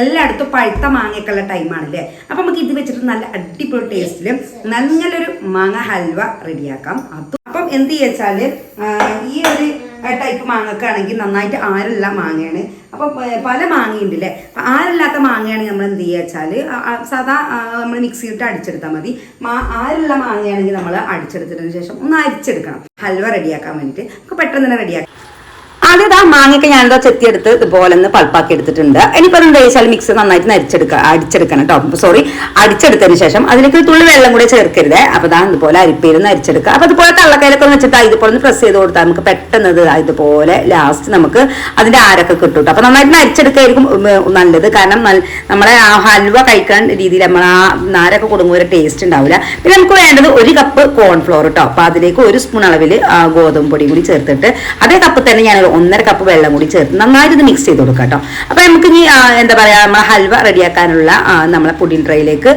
എല്ലായിടത്തും പഴുത്ത മാങ്ങയൊക്കെയുള്ള ടൈമാണല്ലേ അപ്പം നമുക്ക് ഇത് വെച്ചിട്ട് നല്ല അടിപൊളി ടേസ്റ്റിലും നല്ലൊരു മാങ്ങ ഹൽവ റെഡിയാക്കാം അതും അപ്പം എന്ത് വെച്ചാൽ ഈ ഒരു ടൈപ്പ് മാങ്ങക്കാണെങ്കിൽ നന്നായിട്ട് ആരുള്ള മാങ്ങയാണ്. അപ്പം പല മാങ്ങയുണ്ട് അല്ലേ അപ്പം ആരില്ലാത്ത മാങ്ങയാണെങ്കിൽ നമ്മൾ എന്ത് ചെയ്യുക വെച്ചാൽ സാധാ നമ്മൾ മിക്സിയിട്ട് അടിച്ചെടുത്താൽ മതി. മാ ആരുള്ള മാങ്ങയാണെങ്കിൽ നമ്മൾ അടിച്ചെടുത്തതിന് ശേഷം ഒന്ന് അരിച്ചെടുക്കണം. ഹൽവ റെഡിയാക്കാൻ വേണ്ടിയിട്ട്. നമുക്ക് പെട്ടെന്ന് തന്നെ റെഡിയാക്കാം ആദ്യം ഇതാ മാങ്ങയൊക്കെ ഞാനിതാ ചെത്തിയെടുത്ത് ഇതുപോലെ ഒന്ന് പൾപ്പാക്കി എടുത്തിട്ടുണ്ട്. ഇനിയിപ്പോൾ എന്താ വെച്ചാൽ മിക്സ് നന്നായിട്ട് നരിച്ചെടുക്കുക അടിച്ചെടുക്കണം കേട്ടോ സോറി അടിച്ചെടുത്തതിന് ശേഷം അതിലേക്ക് തുള്ളി വെള്ളം കൂടെ ചേർക്കരുത്. അപ്പോൾ ഇതാ ഇതുപോലെ അരിപ്പയിൽ നരിച്ചെടുക്കുക അപ്പോൾ ഇതുപോലെ കള്ളക്കയിലൊക്കെ ഒന്ന് വെച്ചിട്ട് ഇതുപോലെ ഒന്ന് പ്രസ് ചെയ്ത് കൊടുത്താൽ നമുക്ക് പെട്ടെന്ന് ഇത് ഇതുപോലെ ലാസ്റ്റ് നമുക്ക് അതിന്റെ ആരൊക്കെ കിട്ടും കേട്ടോ അപ്പോൾ നന്നായിട്ട് നരിച്ചെടുക്കായിരിക്കും ഉം, നല്ലത്. കാരണം നമ്മളെ ആ ഹൽവ കഴിക്കാൻ രീതിയിൽ നമ്മൾ ആ നാരൊക്കെ കൊടുക്കുമ്പോൾ ഒരു ടേസ്റ്റ് ഉണ്ടാവില്ല പിന്നെ നമുക്ക് വേണ്ടത് ഒരു കപ്പ് കോൺഫ്ലോർ കേട്ടോ അപ്പോൾ അതിലേക്ക് ഒരു സ്പൂൺ അളവിൽ ഗോതമ്പ് പൊടി കൂടി ചേർത്തിട്ട് അതേ കപ്പ് തന്നെ ഞാൻ ഒന്നര കപ്പ് വെള്ളം കൂടി ചേർത്ത് നന്നായിട്ട് ഇത് മിക്സ് ചെയ്ത് കൊടുക്കാം കേട്ടോ അപ്പോൾ നമുക്ക് ഇനി എന്താ പറയുക നമ്മളെ ഹൽവ റെഡിയാക്കാനുള്ള നമ്മളെ പുഡിൻ ട്രൈയിലേക്ക്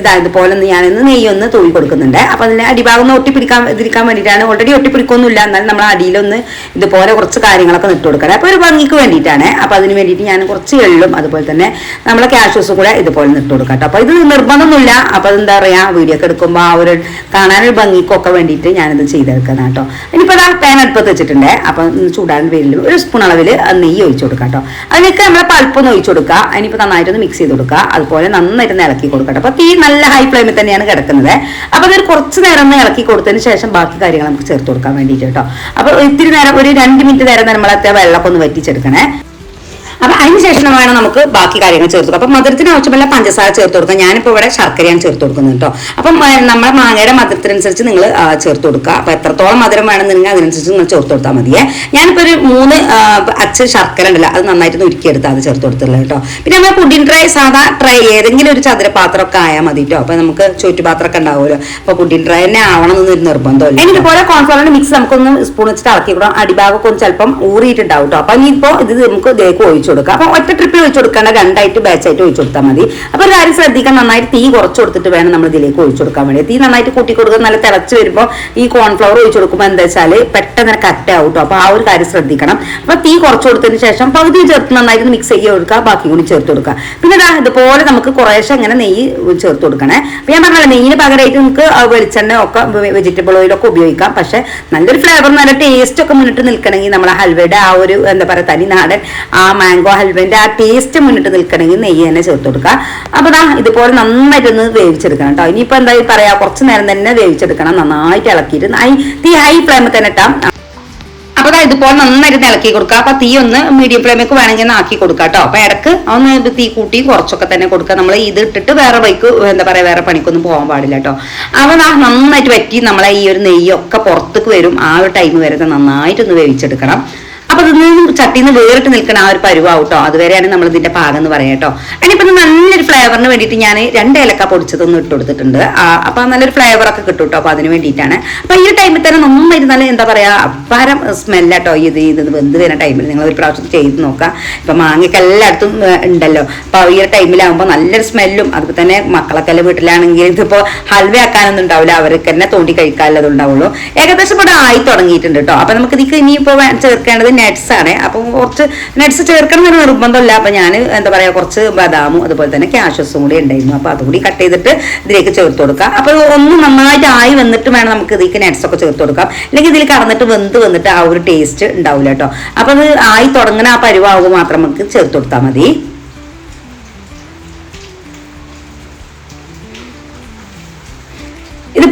ഇതാ ഇതുപോലെ ഒന്ന് ഞാനൊന്ന് നെയ്യൊന്ന് തൂവി കൊടുക്കുന്നുണ്ട്. അപ്പോൾ അതിന് അടിഭാഗം ഒന്ന് ഒട്ടിപ്പിടിക്കാൻ ഇതിരിക്കാൻ വേണ്ടിയിട്ടാണ്. ഓൾറെഡി ഒട്ടിപ്പിടിക്കൊന്നുമില്ല. എന്നാലും നമ്മൾ അടിയിലൊന്ന് ഇതുപോലെ കുറച്ച് കാര്യങ്ങളൊക്കെ നിട്ട് കൊടുക്കണം. അപ്പോൾ ഒരു ഭംഗിക്ക് വേണ്ടിയിട്ടാണ്. അപ്പോൾ അതിന് വേണ്ടിയിട്ട് ഞാൻ കുറച്ച് എള്ളും അതുപോലെ തന്നെ നമ്മളെ ക്യാഷ്യൂസും കൂടെ ഇതുപോലെ നിട്ട് കൊടുക്കാം കേട്ടോ അപ്പോൾ ഇത് നിർബന്ധമൊന്നുമില്ല. അപ്പോൾ അതെന്താ പറയുക വീഡിയോ ഒക്കെ എടുക്കുമ്പോൾ ആ ഒരു കാണാനൊരു ഭംഗിക്കൊക്കെ വേണ്ടിയിട്ട് ഞാനിത് ചെയ്തെടുക്കുന്നത് കേട്ടോ ഇനിയിപ്പോൾ ആ പാൻ അടുപ്പത്ത് വെച്ചിട്ടുണ്ട്. അപ്പം ചൂടാൻ പേരിൽ ഒരു സ്പൂൺ അളവിൽ നെയ്യ് ഒഴിച്ചു കൊടുക്കാം കേട്ടോ. അതിലേക്ക് നമ്മൾ പൾപ്പൊന്ന് ഒഴിച്ചു കൊടുക്കുക. അതിനിപ്പോൾ നന്നായിട്ടൊന്ന് മിക്സ് ചെയ്ത് കൊടുക്കുക. അതുപോലെ നന്നായിട്ട് ഇളക്കി കൊടുക്കട്ടെ അപ്പോൾ തീ നല്ല ഹൈ ഫ്ലെയിമിൽ തന്നെയാണ് കിടക്കുന്നത്. അപ്പോൾ അതൊരു കുറച്ച് നേരം ഒന്ന് ഇളക്കി കൊടുത്തതിന് ശേഷം ബാക്കി കാര്യങ്ങൾ നമുക്ക് ചേർത്ത് കൊടുക്കാൻ വേണ്ടിയിട്ട് കേട്ടോ. അപ്പോൾ ഇത്തിരി നേരം ഒരു രണ്ട് മിനിറ്റ് നേരം നമ്മളത്തെ വെള്ളമൊക്കെ ഒന്ന് വറ്റിച്ചെടുക്കണേ. അപ്പൊ അതിന് ശേഷം വേണം നമുക്ക് ബാക്കി കാര്യങ്ങൾ ചേർത്ത് കൊടുക്കാം അപ്പൊ മധുരത്തിന് ആവശ്യമുള്ള പഞ്ചസാര ചേർത്ത് കൊടുക്കാം ഞാനിപ്പോ ഇവിടെ ശർക്കരയാണ് ചേർത്ത് കൊടുക്കുന്നത് കേട്ടോ. അപ്പം നമ്മുടെ മാങ്ങയുടെ മധുരത്തിനനുസരിച്ച് നിങ്ങൾ ചേർത്ത് കൊടുക്കുക. അപ്പൊ എത്രത്തോളം മധുരം വേണമെന്നുണ്ടെങ്കിൽ അതിനനുസരിച്ച് നിങ്ങൾ ചേർത്ത് കൊടുത്താൽ മതിയെ. ഞാനിപ്പോ ഒരു മൂന്ന് അച്ച് ശർക്കര ഉണ്ടല്ലോ അത് നന്നായിട്ട് ഉരുക്കിയെടുത്ത് അത് ചേർത്ത് കൊടുത്തുള്ളത് കേട്ടോ. പിന്നെ നമ്മൾ പുഡിൻ ട്രൈ സാധാ ട്രൈ ഏതെങ്കിലും ഒരു ചതുരപാത്രമൊക്കെ ആയാൽ മതി കേട്ടോ. അപ്പൊ നമുക്ക് ചുറ്റുപാത്രമൊക്കെ ഉണ്ടാവുമല്ലോ. അപ്പൊ പുഡിൻ ട്രൈ തന്നെ ആവണം എന്നൊരു നിർബന്ധമില്ല ഇനി ഇതുപോലെ കോൺഫ്ലവറിന്റെ മിക്സ് നമുക്കൊന്ന് സ്പൂൺ വെച്ചിട്ട് ഇളക്കി കൊടുക്കാം. അടിഭാഗമൊക്കെ ഒന്ന് ചിലപ്പം ഊറിയിട്ടുണ്ടാവും കേട്ടോ. അപ്പൊ ഇനിയിപ്പോ ഇത് നമുക്ക് ഇതിലേക്ക് ഒഴിച്ചു കൊടുക്കാം. അപ്പൊ ഒറ്റ ട്രിപ്പിൽ ഒഴിച്ചു കൊടുക്കേണ്ട രണ്ടായിട്ട് ബാച്ചായിട്ട് ഒഴിച്ചു കൊടുത്താൽ മതി. അപ്പൊ ഒരു കാര്യം ശ്രദ്ധിക്കാൻ നന്നായിട്ട് തീ കുറച്ച് കൊടുത്തിട്ട് വേണം നമ്മൾ ഇതിലേക്ക് ഒഴിച്ചു കൊടുക്കാൻ വേണ്ടി. തീ നന്നായിട്ട് കൂട്ടി കൊടുക്കുക നല്ല തിളച്ച് വരുമ്പോൾ ഈ കോൺഫ്ലവർ ഒഴിച്ചു കൊടുക്കുമ്പോൾ എന്താ വെച്ചാൽ പെട്ടെന്ന് കറ്റ് ആവും കേട്ടോ അപ്പൊ ആ ഒരു കാര്യം ശ്രദ്ധിക്കണം. അപ്പൊ തീ കുറച്ച് കൊടുത്തതിന് ശേഷം പകുതി ചേർത്ത് നന്നായിട്ട് മിക്സ് ചെയ്ത് കൊടുക്കുക ബാക്കി കൂടി ചേർത്ത് കൊടുക്കുക. പിന്നെ ഇതാ ഇതുപോലെ നമുക്ക് കുറേശ്ശെ അങ്ങനെ നെയ്യ് ചേർത്ത് കൊടുക്കണേ. അപ്പൊ ഞാൻ പറഞ്ഞല്ലോ നെയ്യിന് പകരമായിട്ട് നമുക്ക് വെളിച്ചെണ്ണ ഒക്കെ വെജിറ്റബിൾ ഓയിലൊക്കെ ഉപയോഗിക്കാം. പക്ഷെ നല്ലൊരു ഫ്ലേവർ നല്ല ടേസ്റ്റ് ഒക്കെ മുന്നിട്ട് നിൽക്കണമെങ്കിൽ നമ്മളെ ഹൽവയുടെ ആ ഒരു എന്താ പറയുക തനി നാടൻ ആ മാംഗോ ഹൽവന്റെ ആ ടേസ്റ്റ് മുന്നിട്ട് നിൽക്കണമെങ്കിൽ നെയ്യ് തന്നെ ചേർത്ത് കൊടുക്കുക. അപ്പോൾ ദാ ഇതുപോലെ നന്നായിട്ടൊന്ന് വേവിച്ചെടുക്കണം കേട്ടോ. ഇനിയിപ്പോൾ എന്താ പറയാ കുറച്ച് നേരം തന്നെ വേവിച്ചെടുക്കണം. നന്നായിട്ട് ഇളക്കിയിട്ട് തീ ഹൈ ഫ്ലെയിമിൽ തന്നെ ഇട്ടാം. അപ്പൊ ദാ ഇതുപോലെ നന്നായിട്ട് ഇളക്കി കൊടുക്കുക. അപ്പൊ തീ ഒന്ന് മീഡിയം ഫ്ലെയിമൊക്കെ വേണമെങ്കിൽ ആക്കി കൊടുക്കുക കേട്ടോ. അപ്പൊ ഇടയ്ക്ക് ഒന്ന് തീ കൂട്ടി കുറച്ചൊക്കെ തന്നെ കൊടുക്കുക. നമ്മൾ ഇത് ഇട്ടിട്ട് വേറെ വൈക്ക് എന്താ പറയാ വേറെ പണിക്കൊന്നും പോകാൻ പാടില്ല കേട്ടോ. അപ്പൊ ആ നന്നായിട്ട് വറ്റി നമ്മളെ ഈ ഒരു നെയ്യൊക്കെ പുറത്തേക്ക് വരും. ആ ഒരു ടൈം വരെ നന്നായിട്ട് നന്നായിട്ടൊന്ന് വേവിച്ചെടുക്കണം. അപ്പൊ ഇതിൽ ചട്ടിയിൽ നിന്ന് വേറിട്ട് നിൽക്കുന്ന ആ ഒരു പരുവാവും കേട്ടോ അതുവരെയാണ് നമ്മൾ ഇതിന്റെ പാകം എന്ന് പറയാം കേട്ടോ. അതിനിപ്പോ ഇത് നല്ലൊരു ഫ്ലേവറിന് വേണ്ടിയിട്ട് ഞാൻ രണ്ട് ഏലക്ക പൊടിച്ചതൊന്നും ഇട്ട് കൊടുത്തിട്ടുണ്ട്. അപ്പൊ നല്ലൊരു ഫ്ലേവർ ഒക്കെ കിട്ടും കേട്ടോ. അപ്പൊ അതിന് വേണ്ടിയിട്ടാണ്. അപ്പൊ ഈ ടൈമിൽ തന്നെ നമ്മൾ ഇരുന്നാൽ എന്താ പറയാ അപ്പാരം സ്മെല്ലാട്ടോ ഇത് ഇത് വെന്ത് വരുന്ന ടൈമിൽ നിങ്ങൾ ഒരു പ്രാവശ്യം ചെയ്ത് നോക്കാം ഇപ്പൊ മാങ്ങയ്ക്ക് എല്ലായിടത്തും ഉണ്ടല്ലോ. അപ്പൊ ഈ ഒരു ടൈമിലാകുമ്പോൾ നല്ലൊരു സ്മെല്ലും അതുപോലെ തന്നെ മക്കളൊക്കെ വീട്ടിലാണെങ്കിൽ ഇതിപ്പോ ഹൽവ ആക്കാനൊന്നും ഉണ്ടാവില്ല. അവർക്ക് തന്നെ തോണ്ടി കഴിക്കാനുള്ളത് ഉണ്ടാവുള്ളൂ. ഏകദേശം ഇവിടെ ആയി തുടങ്ങിയിട്ടുണ്ട് കേട്ടോ. അപ്പൊ നമുക്ക് ഇതിക്ക് ഇനിയിപ്പോ ചേർക്കേണ്ടത് നട്ട്സ് ആണ്. അപ്പൊ കുറച്ച് നട്ട്സ് ചേർക്കണം എന്നൊരു നിർബന്ധമില്ല. അപ്പൊ ഞാൻ എന്താ പറയുക കുറച്ച് ബദാമും അതുപോലെ തന്നെ ക്യാഷസും കൂടി ഉണ്ടായിരുന്നു. അപ്പോൾ അതുകൂടി കട്ട് ചെയ്തിട്ട് ഇതിലേക്ക് ചേർത്ത് കൊടുക്കാം. അപ്പോൾ ഒന്ന് നന്നായിട്ട് ആയി വന്നിട്ട് വേണം നമുക്ക് ഇതിലേക്ക് നട്ട്സ് ഒക്കെ ചേർത്ത് കൊടുക്കാം. അല്ലെങ്കിൽ ഇതിൽ കടന്നിട്ട് വെന്ത് വന്നിട്ട് ആ ഒരു ടേസ്റ്റ് ഉണ്ടാവില്ല കേട്ടോ അപ്പോൾ അത് ആയി തുടങ്ങുന്ന ആ പരിവാവ് മാത്രം നമുക്ക് ചേർത്ത് കൊടുത്താൽ മതി.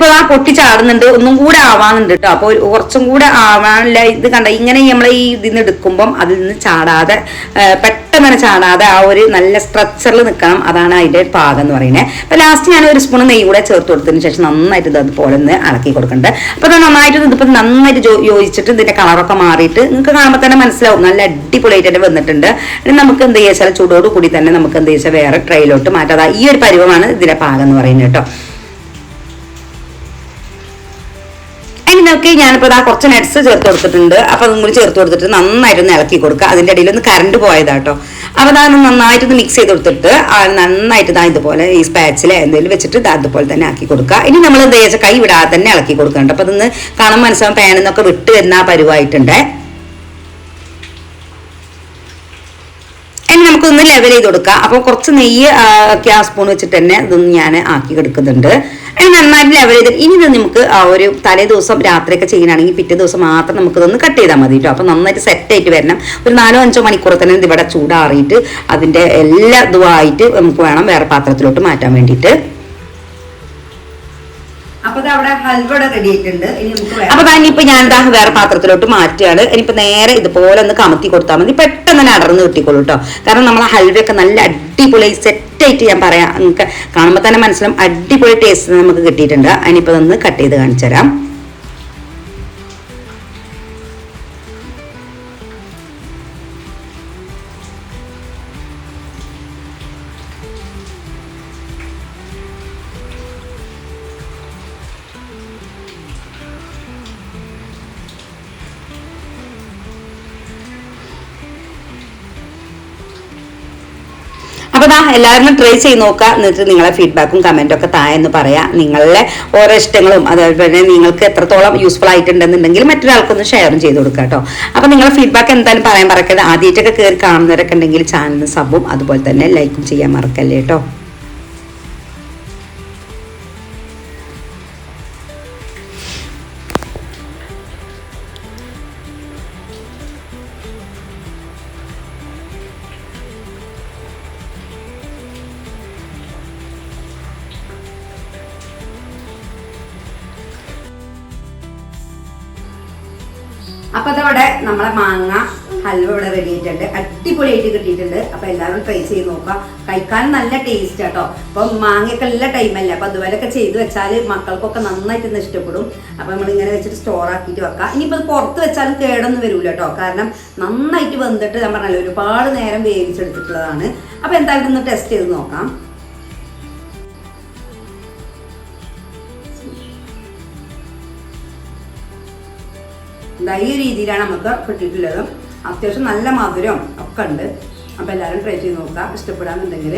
ഇതിപ്പോ ആ പൊട്ടിച്ചാടുന്നുണ്ട് ഒന്നും കൂടെ ആവാനുണ്ട് കേട്ടോ അപ്പൊ കുറച്ചും കൂടെ ആവാനില്ല ഇത് കണ്ട ഇങ്ങനെ നമ്മൾ ഈ ഇതിന്ന് എടുക്കുമ്പം അതിൽ നിന്ന് ചാടാതെ പെട്ടെന്ന് ചാടാതെ ആ ഒരു നല്ല സ്ട്രക്ചറിൽ നിൽക്കണം അതാണ് അതിന്റെ പാകം എന്ന് പറയുന്നത് അപ്പൊ ലാസ്റ്റ് ഞാൻ ഒരു സ്പൂൺ നെയ്യ് കൂടെ ചേർത്ത് കൊടുത്തതിന് ശേഷം നന്നായിട്ട് ഇത് അതുപോലെ ഒന്ന് ഇളക്കി കൊടുക്കുന്നുണ്ട് അപ്പൊ ഇത് നന്നായിട്ട് ഇതിപ്പോ നന്നായിട്ട് യോജിച്ചിട്ട് ഇതിന്റെ കളറൊക്കെ മാറിയിട്ട് നിങ്ങൾക്ക് കാണുമ്പോൾ തന്നെ മനസ്സിലാവും. നല്ല അടിപൊളിയായിട്ട് തന്നെ വന്നിട്ടുണ്ട്. ഇനി നമുക്ക് എന്ത് ചെയ്യാച്ചാൽ ചൂടോട് കൂടി തന്നെ നമുക്ക് എന്ത് ചെയ്യാച്ചാൽ വേറെ ട്രെയിലോട്ട് മാറ്റാതെ ഈ ഒരു പരുവമാണ് ഇതിന്റെ പാകം എന്ന് പറയുന്നത് കേട്ടോ അതിനൊക്കെ ഞാനിപ്പോൾ ഇതാ കുറച്ച് നട്ട്സ് ചേർത്ത് കൊടുത്തിട്ടുണ്ട്. അപ്പോൾ അതും കൂടി ചേർത്ത് കൊടുത്തിട്ട് നന്നായിട്ടൊന്ന് ഇളക്കി കൊടുക്കുക. അതിന്റെ ഇടയിൽ ഒന്ന് കറണ്ട് പോയതാട്ടോ അപ്പോൾ അതാണ് നന്നായിട്ട് മിക്സ് ചെയ്ത് കൊടുത്തിട്ട് നന്നായിട്ട് ഇതാ ഇതുപോലെ ഈ സ്പാച്ചിൽ എന്തെങ്കിലും വെച്ചിട്ട് ഇതാ ഇതുപോലെ തന്നെ ആക്കി കൊടുക്കുക. ഇനി നമ്മൾ വെച്ചാൽ കൈ വിടാതെ തന്നെ ഇളക്കി കൊടുക്കുന്നുണ്ട് അപ്പോൾ അതൊന്ന് കാണാൻ മനസ്സിലാവും പാനിൽ നിന്നൊക്കെ വിട്ട് വരുന്ന പരുവായിട്ടുണ്ട്. ഇനി നമുക്കൊന്ന് ലെവൽ ചെയ്ത് കൊടുക്കാം അപ്പോൾ കുറച്ച് നെയ്യ് ആ സ്പൂൺ വെച്ചിട്ട് തന്നെ ഇതൊന്ന് ഞാൻ ആക്കി എടുക്കുന്നുണ്ട്. ഇനി നന്നായിട്ട് ലെവൽ ചെയ്ത് ഇനി നമുക്ക് ആ ഒരു തലേ ദിവസം രാത്രിയൊക്കെ ചെയ്യുകയാണെങ്കിൽ പിറ്റേ ദിവസം മാത്രം നമുക്ക് നമുക്കിതൊന്ന് കട്ട് ചെയ്താൽ മതി കേട്ടോ അപ്പോൾ നന്നായിട്ട് സെറ്റ് ആയിട്ട് വരണം. ഒരു നാലോ അഞ്ചോ മണിക്കൂർ തന്നെ ഇത് ഇവിടെ ചൂടാറിയിട്ട് അതിന്റെ എല്ലാ ഇതുമായിട്ട് നമുക്ക് വേണം വേറെ പാത്രത്തിലോട്ട് മാറ്റാൻ വേണ്ടിയിട്ട്. അപ്പൊ അവിടെ ഹൽവ ഇനി നമുക്ക് ഇപ്പൊ ഞാൻ ദാ വേറെ പാത്രത്തിലോട്ട് മാറ്റുകയാണ്. ഇനിയിപ്പോ നേരെ ഇതുപോലെ ഒന്ന് കമത്തി കൊടുത്താൽ മതി. പെട്ടെന്ന് തന്നെ അടർന്ന് കിട്ടിക്കോളൂ കേട്ടോ കാരണം നമ്മളെ ഹൽവയൊക്കെ നല്ല അടിപൊളി സെറ്റായിട്ട് ഞാൻ പറയാം. നിങ്ങൾക്ക് കാണുമ്പോൾ തന്നെ മനസ്സിലാവും അടിപൊളി ടേസ്റ്റ് നമുക്ക് കിട്ടിയിട്ടുണ്ട്. അതിനിപ്പോ ഒന്ന് കട്ട് ചെയ്ത് കാണിച്ചു തരാം അപ്പൊ ദാ എല്ലാവരും ട്രൈ ചെയ്ത് നോക്കുക എന്നിട്ട് നിങ്ങളെ ഫീഡ്ബാക്കും കമന്റും ഒക്കെ എന്ന് പറയാം. നിങ്ങളുടെ ഓരോ ഇഷ്ടങ്ങളും അതുപോലെ നിങ്ങൾക്ക് എത്രത്തോളം യൂസ്ഫുൾ ആയിട്ടുണ്ടെന്നുണ്ടെങ്കിൽ മറ്റൊരാൾക്കൊന്ന് ഷെയറും ചെയ്ത് കൊടുക്കുക കേട്ടോ അപ്പൊ നിങ്ങളുടെ ഫീഡ്ബാക്ക് എന്തായാലും പറയാൻ മറക്കരുത്. ആദ്യമായിട്ടൊക്കെ കയറി കാണുന്നവരൊക്കെ ഉണ്ടെങ്കിൽ ചാനലിന് സബും അതുപോലെ തന്നെ ലൈക്കും ചെയ്യാൻ മറക്കല്ലേ കേട്ടോ അപ്പൊ അതോടെ നമ്മളെ മാങ്ങ ഹൽവ ഇവിടെ റെഡി ആയിട്ടുണ്ട്. അടിപൊളിയായിട്ട് കിട്ടിയിട്ടുണ്ട്. അപ്പൊ എല്ലാവരും ട്രൈ ചെയ്ത് നോക്കാം കഴിക്കാൻ നല്ല ടേസ്റ്റ് ആട്ടോ അപ്പൊ മാങ്ങയൊക്കെ എല്ലാ ടൈമല്ലേ അപ്പൊ അതുപോലെയൊക്കെ ചെയ്ത് വെച്ചാൽ മക്കൾക്കൊക്കെ നന്നായിട്ട് ഇന്ന് ഇഷ്ടപ്പെടും. അപ്പൊ നമ്മൾ ഇങ്ങനെ വെച്ചിട്ട് സ്റ്റോർ ആക്കിയിട്ട് വെക്കാം. ഇനിയിപ്പോ അത് പുറത്ത് വെച്ചാലും കേടൊന്നും വരൂല കേട്ടോ കാരണം നന്നായിട്ട് വന്നിട്ട് ഞാൻ പറഞ്ഞല്ലോ ഒരുപാട് നേരം വേവിച്ചെടുത്തിട്ടുള്ളതാണ്. അപ്പൊ എന്തായാലും ഒന്ന് ടെസ്റ്റ് ചെയ്ത് നോക്കാം. ദാ ഈ രീതിയിലാണ് നമുക്ക് കിട്ടിയിട്ടുള്ളത് അത്യാവശ്യം നല്ല മധുരം ഒക്കെ ഉണ്ട്. അപ്പൊ എല്ലാവരും ട്രൈ ചെയ്ത് നോക്കുക. ഇഷ്ടപ്പെടാന്നുണ്ടെങ്കിൽ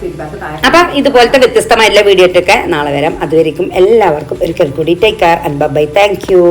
ഫീഡ്ബാക്ക് അപ്പം ഇതുപോലത്തെ വ്യത്യസ്തമായിട്ടുള്ള വീഡിയോ ഒക്കെ നാളെ വരാം. അതുവരെയും എല്ലാവർക്കും ഒരിക്കൽ കൂടി take care and bye thank you